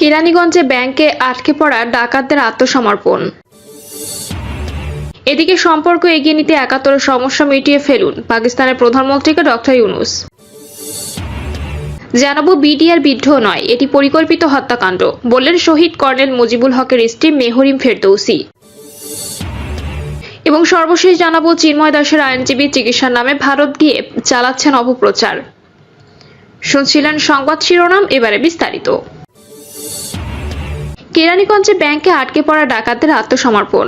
কেরানীগঞ্জে ব্যাংকে আটকে পড়া ডাকাতদের আত্মসমর্পণ। এদিকে সম্পর্ক এগিয়ে নিতে একাত্তর সমস্যা মিটিয়ে ফেলুন পাকিস্তানের প্রধানমন্ত্রীকে ডক্টর ইউনুস। জানাব বিডিআর বিদ্রোহ নয়, এটি পরিকল্পিত হত্যাকাণ্ড, বললেন শহীদ কর্নেল মুজিবুল হকের স্ত্রী মেহরিম ফেরদৌসি। এবং সর্বশেষ জানাব চিন্ময় দাসের আইনজীবী চিকিৎসার নামে ভারত গিয়ে চালাচ্ছেন অপপ্রচার। শুনছিলেন সংবাদ শিরোনাম, এবারে বিস্তারিত। কেরানীগঞ্জে ব্যাংকে আটকে পড়া ডাকাতদের আত্মসমর্পণ।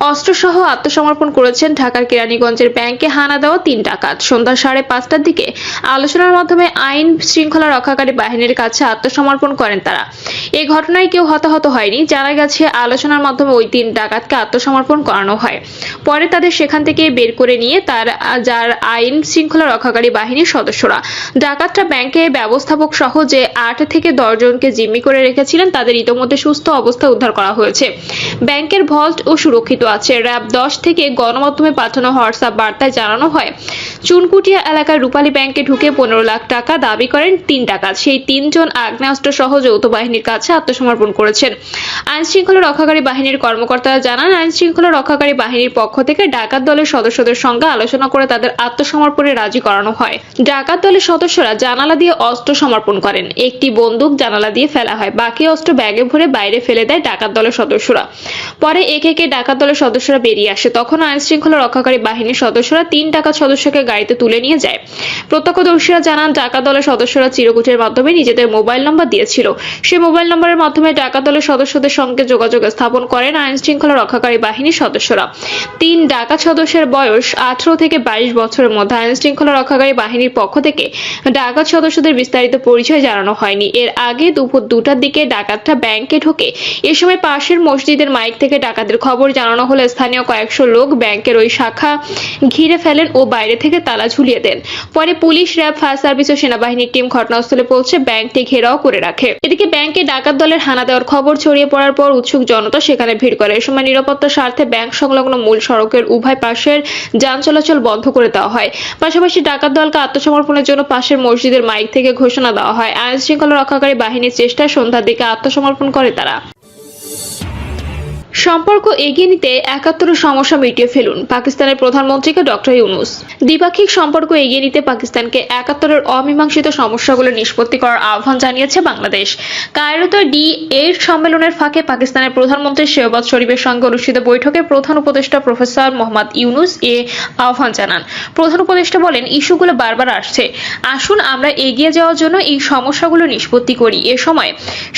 অস্ত্রসহ আত্মসমর্পণ করেছেন ঢাকার কেরানীগঞ্জের ব্যাংকে হানা দেওয়া তিন ডাকাত। সন্ধ্যা সাড়ে পাঁচটার দিকে আলোচনার মাধ্যমে আইন শৃঙ্খলা রক্ষাকারী বাহিনীর কাছে আত্মসমর্পণ করেন তারা। এ ঘটনায় কেউ হতাহত হয়নি। জানা গেছে, আলোচনার মাধ্যমে ওই তিন ডাকাতকে আত্মসমর্পণ করানো হয়। পরে তাদের সেখান থেকে বের করে নিয়ে তার, যার আইন শৃঙ্খলা রক্ষাকারী বাহিনীর সদস্যরা। ডাকাতরা ব্যাংকে ব্যবস্থাপক সহ যে আট থেকে দশ জনকে জিম্মি করে রেখেছিলেন, তাদের ইতোমধ্যে সুস্থ অবস্থায় উদ্ধার করা হয়েছে। ব্যাংকের ভল্ট ও সুরক্ষিত আছে র্যাব দশ থেকে গণমাধ্যমে পাঠানো হোয়াটসঅ্যাপ বার্তায় জানানো হয়। চুনকুটিয়া এলাকার রূপালী ব্যাংকে ঢুকে পনেরো লাখ টাকা দাবি করেন তিন ডাকাত। সেই তিনজন আগ্নেয়াস্ত্র সহ যৌথ বাহিনীর কাছে আত্মসমর্পণ করেছেন। আইন শৃঙ্খলা রক্ষাকারী বাহিনীর কর্মকর্তারা জানান আইন শৃঙ্খলা রক্ষাকারী বাহিনীর পক্ষ থেকে ডাকাত দলের সদস্যদের সঙ্গে আলোচনা করে তাদের আত্মসমর্পণে রাজি করানো হয়। ডাকাত দলের সদস্যরা জানালা দিয়ে অস্ত্র সমর্পণ করেন। একটি বন্দুক জানালা দিয়ে ফেলা হয়। বাকি অস্ত্র ব্যাগে ভরে বাইরে ফেলে দেয় ডাকাত দলের সদস্যরা। পরে একে একে ডাকাত দলের সদস্যরা বেরিয়ে আসে। তখন আইন শৃঙ্খলা রক্ষাকারী বাহিনীর সদস্যরা তিন ডাকাত সদস্যকে গাড়িতে তুলে নিয়ে যায়। প্রত্যক্ষদর্শীরা জানান ডাকাত দলের সদস্যরা চিরকুটের মাধ্যমে নিজেদের মোবাইল নম্বর দিয়েছিল। সেই মোবাইল নম্বরের মাধ্যমে ডাকাত দলের সদস্যদের সঙ্গে যোগাযোগ স্থাপন করেন আইন শৃঙ্খলা রক্ষাকারী বাহিনীর সদস্যরা। তিন ডাকাত সদস্যের বয়স আঠারো থেকে বাইশ বছরের মধ্যে আইন শৃঙ্খলা রক্ষাকারী বাহিনীর পক্ষ থেকে ডাকাত সদস্যদের বিস্তারিত পরিচয় জানানো হয়নি। এর আগে দুপুর দুটার দিকে ডাকাতরা ব্যাংকে ঢোকে। এ সময় পাশের মসজিদের মাইক থেকে ডাকাতের খবর জানানো হলে স্থানীয় কয়েকশো লোক ব্যাংকের ওই শাখা ঘিরে ফেলেন ও বাইরে থেকে তালা ঝুলিয়ে দেন। পরে পুলিশ, র্যাব, ফায়ার সার্ভিস ও সেনাবাহিনীর টিম ঘটনাস্থলে পৌঁছে ব্যাংকটি ঘেরাও করে রাখে। এদিকে ব্যাংকে ডাকাত দলের হানা দেওয়ার খবর ছড়িয়ে পড়ার পর উৎসুক জনতা সেখানে ভিড় করে। এ সময় নিরাপত্তার স্বার্থে ব্যাংক সংলগ্ন মূল সড়কের উভয় পাশের যান চলাচল বন্ধ করে দেওয়া হয়। পাশাপাশি ডাকাত দলকে আত্মসমর্পণের জন্য পাশের মসজিদের মাইক থেকে ঘোষণা দেওয়া হয়। আইন শৃঙ্খলা রক্ষাকারী বাহিনীর চেষ্টায় সন্ধ্যার দিকে আত্মসমর্পণ করে তারা। সম্পর্ক এগিয়ে নিতে একাত্তর সমস্যা মিটিয়ে ফেলুন, পাকিস্তানের প্রধানমন্ত্রীকে ডক্টর ইউনুস। দ্বিপাক্ষিক সম্পর্ক এগিয়ে নিতে পাকিস্তানকে একাত্তরের অমীমাংসিত সমস্যাগুলো নিষ্পত্তি করার আহ্বান জানিয়েছে বাংলাদেশ। কায়রোতে ডি এইট সম্মেলনের ফাঁকে পাকিস্তানের প্রধানমন্ত্রী শেহবাজ শরীফের সঙ্গে অনুষ্ঠিত বৈঠকে প্রধান উপদেষ্টা প্রফেসর মোহাম্মদ ইউনুস এ আহ্বান জানান। প্রধান উপদেষ্টা বলেন, ইস্যুগুলো বারবার আসছে। আসুন আমরা এগিয়ে যাওয়ার জন্য এই সমস্যাগুলো নিষ্পত্তি করি। এ সময়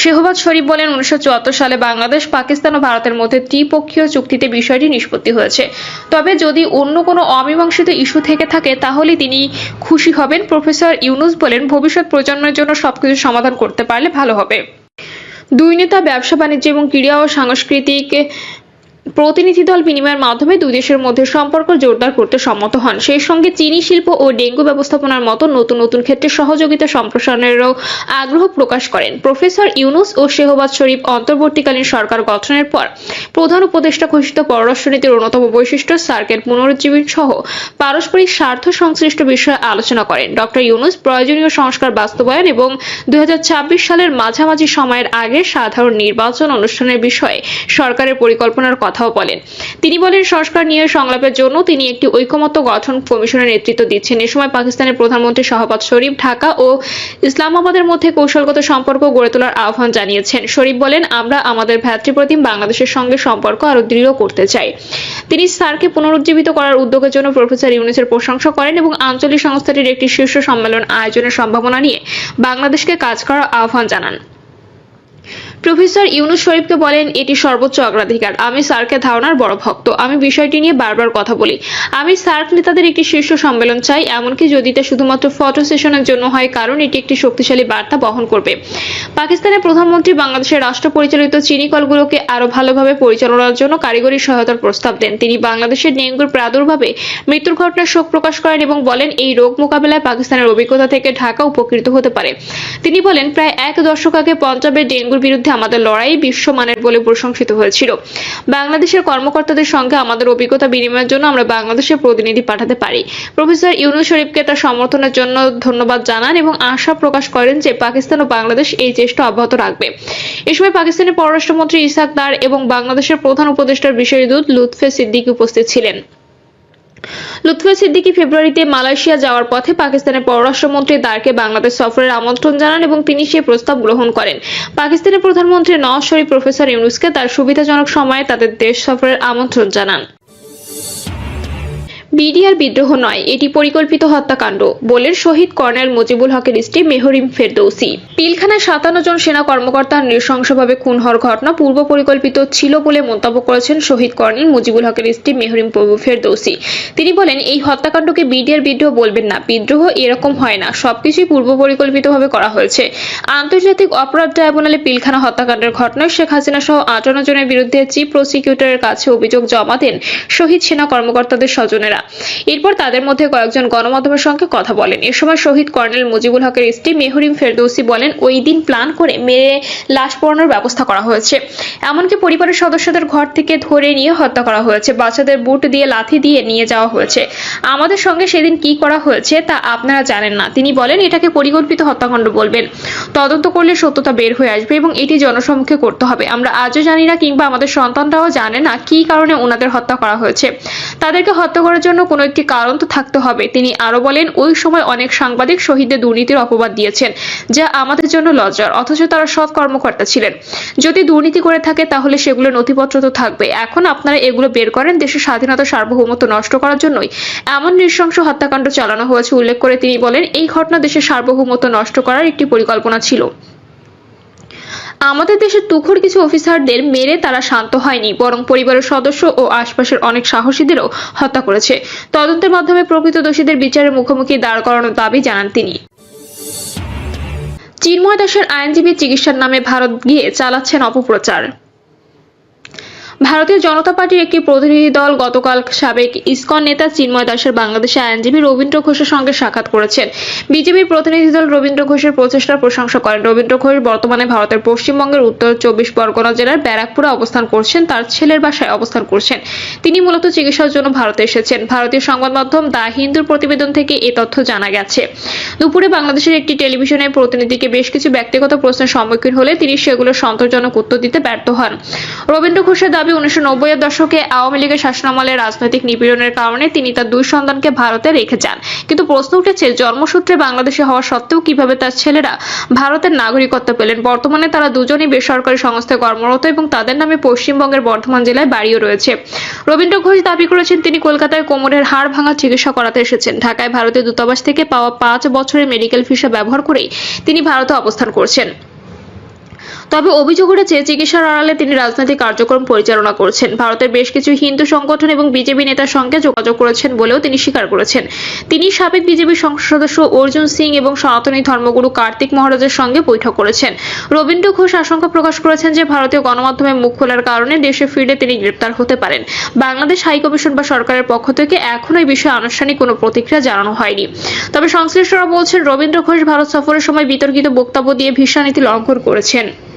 শেহবাজ শরীফ বলেন, উনিশশো চুয়াত্তর সালে বাংলাদেশ, পাকিস্তান ও ভারতের ত্রিপক্ষীয় চুক্তিতে বিষয়টি নিষ্পত্তি হয়েছে। তবে যদি অন্য কোনো অমীমাংসিত ইস্যু থেকে থাকে তাহলে তিনি খুশি হবেন। প্রফেসর ইউনুস বলেন, ভবিষ্যৎ প্রজন্মের জন্য সবকিছু সমাধান করতে পারলে ভালো হবে। দুই নেতা ব্যবসা বাণিজ্য এবং ক্রীড়া ও সাংস্কৃতিক প্রতিনিধি দল বিনিময়ের মাধ্যমে দুই দেশের মধ্যে সম্পর্ক জোরদার করতে সম্মত হন। সেই সঙ্গে চিনি শিল্প ও ডেঙ্গু ব্যবস্থাপনার মতো নতুন নতুন ক্ষেত্রে সহযোগিতা সম্প্রসারণেরও আগ্রহ প্রকাশ করেন। প্রফেসর ইউনুস ও শেহবাজ শরীফ অন্তর্বর্তীকালীন সরকার গঠনের পর প্রধান উপদেষ্টা ঘোষিত পররাষ্ট্রনীতির অন্যতম বৈশিষ্ট্য সার্কের পুনরুজ্জীবন সহ পারস্পরিক স্বার্থ সংশ্লিষ্ট বিষয়ে আলোচনা করেন। ডক্টর ইউনুস প্রয়োজনীয় সংস্কার বাস্তবায়ন এবং দু হাজার ছাব্বিশ সালের মাঝামাঝি সময়ের আগে সাধারণ নির্বাচন অনুষ্ঠানের বিষয়ে সরকারের পরিকল্পনার কথাও বলেন। তিনি বলেন, সংস্কার নিয়ে সংলাপের জন্য তিনি একটি ঐকমত্য গঠন কমিশনের নেতৃত্ব দিচ্ছেন। এ সময় পাকিস্তানের প্রধানমন্ত্রী শাহবাজ শরীফ ঢাকা ও ইসলামাবাদের মধ্যে কৌশলগত সম্পর্ক গড়ে তোলার আহ্বান জানিয়েছেন। শরীফ বলেন, আমরা আমাদের ভ্রাতৃপ্রতিম বাংলাদেশের সঙ্গে সম্পর্ক আরও দৃঢ় করতে চাই। তিনি সার্কে পুনরুজ্জীবিত করার উদ্যোগের জন্য প্রফেসর ইউনুসের প্রশংসা করেন এবং আঞ্চলিক সংস্থাটির একটি শীর্ষ সম্মেলন আয়োজনের সম্ভাবনা নিয়ে বাংলাদেশকে কাজ করার আহ্বান জানান। প্রফেসর ইউনুস শরীফকে বলেন, এটি সর্বোচ্চ অগ্রাধিকার। আমি সার্কের ধারণার বড় ভক্ত। আমি বিষয়টি নিয়ে বারবার কথা বলি। আমি সার্ক নেতাদের একটি শীর্ষ সম্মেলন চাই, এমনকি যদি তা শুধুমাত্র ফটো সেশনের জন্য হয়, কারণ এটি একটি শক্তিশালী বার্তা বহন করবে। পাকিস্তানের প্রধানমন্ত্রী বাংলাদেশের রাষ্ট্র পরিচালিত চিনি কলগুলোকে আরও ভালোভাবে পরিচালনার জন্য কারিগরি সহায়তার প্রস্তাব দেন। তিনি বাংলাদেশের ডেঙ্গুর প্রাদুর্ভাবে মৃত্যুর ঘটনায় শোক প্রকাশ করেন এবং বলেন, এই রোগ মোকাবেলায় পাকিস্তানের অভিজ্ঞতা থেকে ঢাকা উপকৃত হতে পারে। তিনি বলেন, প্রায় এক দশক আগে পঞ্জাবের ডেঙ্গুর বিরুদ্ধে আমাদের লড়াই বিশ্বমানের বলে প্রশংসিত হয়েছিল। বাংলাদেশের কর্মকর্তাদের সঙ্গে আমাদের অভিজ্ঞতা বিনিময়ের জন্য আমরা বাংলাদেশের প্রতিনিধি পাঠাতে পারি। প্রফেসর ইউনু শরীফকে তার সমর্থনের জন্য ধন্যবাদ জানান এবং আশা প্রকাশ করেন যে পাকিস্তান ও বাংলাদেশ এই চেষ্টা অব্যাহত রাখবে। এ সময় পাকিস্তানের পররাষ্ট্রমন্ত্রী ইসাক দার এবং বাংলাদেশের প্রধান উপদেষ্টার বিষয়ী দূত লুৎফে সিদ্দিকী উপস্থিত ছিলেন। লুৎফা সিদ্দিকি ফেব্রুয়ারিতে মালয়েশিয়া যাওয়ার পথে পাকিস্তানের পররাষ্ট্রমন্ত্রী দারকে বাংলাদেশ সফরের আমন্ত্রণ জানান এবং তিনি সেই প্রস্তাব গ্রহণ করেন। পাকিস্তানের প্রধানমন্ত্রী নওয়াজ শরীফ প্রফেসর ইউনুসকে তার সুবিধাজনক সময়ে তাদের দেশ সফরের আমন্ত্রণ জানান। বিডিআর বিদ্রোহ নয়, এটি পরিকল্পিত হত্যাকাণ্ড, বলেন শহীদ কর্নেল মুজিবুল হকের স্ত্রী মেহরিম ফেরদৌসি। পিলখানায় সাতান্ন জন সেনা কর্মকর্তার নৃশংসভাবে খুন হওয়ার ঘটনা পূর্ব পরিকল্পিত ছিল বলে মন্তব্য করেছেন শহীদ কর্নেল মুজিবুল হকের স্ত্রী মেহরিম প্রভু ফেরদৌসি। তিনি বলেন, এই হত্যাকাণ্ডকে বিডিআর বিদ্রোহ বলবেন না, বিদ্রোহ এরকম হয় না, সবকিছুই পূর্ব পরিকল্পিতভাবে করা হয়েছে। আন্তর্জাতিক অপরাধ ট্রাইব্যুনালে পিলখানা হত্যাকাণ্ডের ঘটনায় শেখ হাসিনা সহ আটান্ন জনের বিরুদ্ধে চিফ প্রসিকিউটরের কাছে অভিযোগ জমা দেন শহীদ সেনা কর্মকর্তাদের স্বজনেরা। এরপর তাদের মধ্যে কয়েকজন গণমাধ্যমের সঙ্গে কথা বলেন। এ সময় শহীদ কর্নেল মুজিবুল হকের স্ত্রী মেহরিম ফেরদৌসি বলেন, ওই দিন প্ল্যান করে মেরে লাশ পড়ানোর ব্যবস্থা করা হয়েছে। এমনকি পরিবারের সদস্যদের ঘর থেকে ধরে নিয়ে হত্যা করা হয়েছে। বাচ্চাদের বুট দিয়ে লাথি দিয়ে নিয়ে যাওয়া হয়েছে। আমাদের সঙ্গে সেদিন কি করা হয়েছে তা আপনারা জানেন না। তিনি বলেন, এটাকে পরিকল্পিত হত্যাকাণ্ড বলবেন। তদন্ত করলে সত্যতা বের হয়ে আসবে এবং এটি জনসম্মুখে করতে হবে। আমরা আজও জানি না কিংবা আমাদের সন্তানরাও জানে না কি কারণে ওনাদের হত্যা করা হয়েছে। তাদেরকে হত্যা করার জন্য কোনো একটি কারণ তো থাকতে হবে। তিনি আরও বলেন, ওই সময় অনেক সাংবাদিক শহীদদের দুর্নীতির অপবাদ দিয়েছেন, যা আমাদের জন্য লজ্জার, অথচ তারা সৎ কর্মকর্তা ছিলেন। যদি দুর্নীতি করে থাকে, তাহলে সেগুলো নথিপত্র তো থাকবে। এখন আপনারা এগুলো বের করেন দেশের স্বাধীনতা সার্বভৌমত্ব নষ্ট করার জন্যই। এমন নৃশংস হত্যাকাণ্ড চালানো হয়েছে, উল্লেখ করে তিনি বলেন, এই ঘটনা দেশের সার্বভৌমত্ব নষ্ট করার একটি পরিকল্পনা ছিল। আমাদের দেশের তুখোর কিছু অফিসারদের মেরে তারা শান্ত হয়নি, বরং পরিবারের সদস্য ও আশপাশের অনেক সাহসীদেরও হত্যা করেছে। তদন্তের মাধ্যমে প্রকৃত দোষীদের বিচারের মুখোমুখি দাঁড় করানোর দাবি জানান তিনি। চিন্ময় দাসের আইনজীবী চিকিৎসার নামে ভারত গিয়ে চালাচ্ছেন অপপ্রচার। ভারতীয় জনতা পার্টির একটি প্রতিনিধি দল গতকাল সাবেক ইসকন নেতা চিন্ময় দাসের বাংলাদেশের আইনজীবী রবীন্দ্র ঘোষের সঙ্গে সাক্ষাৎ করেছেন। বিজেপির প্রতিনিধি দল রবীন্দ্র ঘোষের প্রচেষ্টার প্রশংসা করেন। রবীন্দ্র ঘোষ বর্তমানে ভারতের পশ্চিমবঙ্গের উত্তর চব্বিশ পরগনা জেলার ব্যারাকপুরে অবস্থান করছেন, তার ছেলের বাসায় অবস্থান করছেন। তিনি মূলত চিকিৎসার জন্য ভারতে এসেছেন। ভারতীয় সংবাদ মাধ্যম দা হিন্দুর প্রতিবেদন থেকে এ তথ্য জানা গেছে। দুপুরে বাংলাদেশের একটি টেলিভিশনের প্রতিনিধিকে বেশ কিছু ব্যক্তিগত প্রশ্নের সম্মুখীন হলে তিনি সেগুলোর সন্তোষজনক উত্তর দিতে ব্যর্থ হন। রবীন্দ্র ঘোষের দাবি উনিশশো নব্বইয়ের দশকে আওয়ামী লীগের শাসনামলে রাজনৈতিক নিপীড়নের কারণে তিনি তার দুই সন্তানকে ভারতে রেখে যান। কিন্তু প্রশ্ন উঠেছে, জন্মসূত্রে বাংলাদেশে হওয়া সত্ত্বেও কীভাবে তার ছেলেরা ভারতের নাগরিকত্ব পেলেন? বর্তমানে তারা দুজনই বেসরকারি সংস্থায় কর্মরত এবং তাদের নামে পশ্চিমবঙ্গের বর্ধমান জেলায় বাড়িও রয়েছে। রবীন্দ্র ঘোষ দাবি করেছেন, তিনি কলকাতায় কোমরের হাড় ভাঙা চিকিৎসা করাতে এসেছেন। ঢাকায় ভারতীয় দূতাবাস থেকে পাওয়া পাঁচ বছরের মেডিকেল ভিসা ব্যবহার করেই তিনি ভারতে অবস্থান করছেন। তবে অভিযোগ উঠেছে, চিকিৎসার আড়ালে তিনি রাজনৈতিক কার্যক্রম পরিচালনা করছেন। ভারতের বেশ কিছু হিন্দু সংগঠন এবং বিজেপি নেতার সঙ্গে যোগাযোগ করেছেন বলেও তিনি স্বীকার করেছেন। তিনি সাবেক বিজেপি সংসদ সদস্য অর্জুন সিং এবং সনাতনী ধর্মগুরু কার্তিক মহারাজের সঙ্গে বৈঠক করেছেন। রবীন্দ্র ঘোষ আশঙ্কা প্রকাশ করেছেন যে, ভারতীয় গণমাধ্যমে মুখ খোলার কারণে দেশে ফিরে তিনি গ্রেপ্তার হতে পারেন। বাংলাদেশ হাইকমিশন বা সরকারের পক্ষ থেকে এখনও এই বিষয়ে আনুষ্ঠানিক কোনো প্রতিক্রিয়া জানানো হয়নি। তবে সংশ্লিষ্টরা বলছেন, রবীন্দ্র ঘোষ ভারত সফরের সময় বিতর্কিত বক্তব্য দিয়ে ভিসা নীতি লঙ্ঘন করেছেন।